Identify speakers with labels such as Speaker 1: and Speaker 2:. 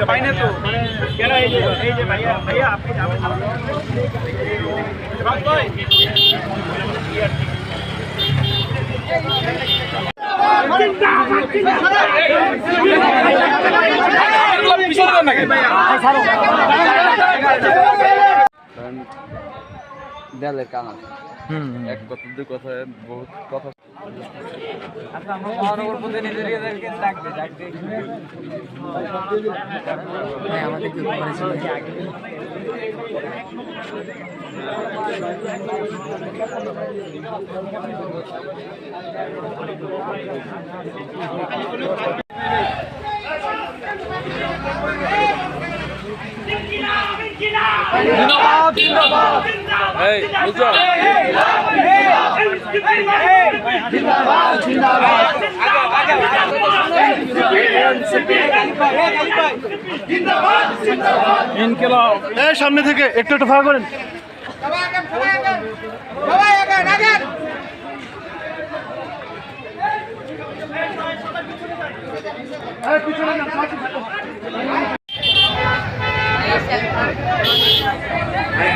Speaker 1: পাই তো কেন এই যে এই যে ভাইয়া ভাইয়া আপনি যাবেন
Speaker 2: দেয়ালের কান আছে এক কথা দুই কথা বহুত কথা। এই
Speaker 1: এই সামনে থেকে একটু একটু ফাঁকা করেন
Speaker 3: Thank Yeah.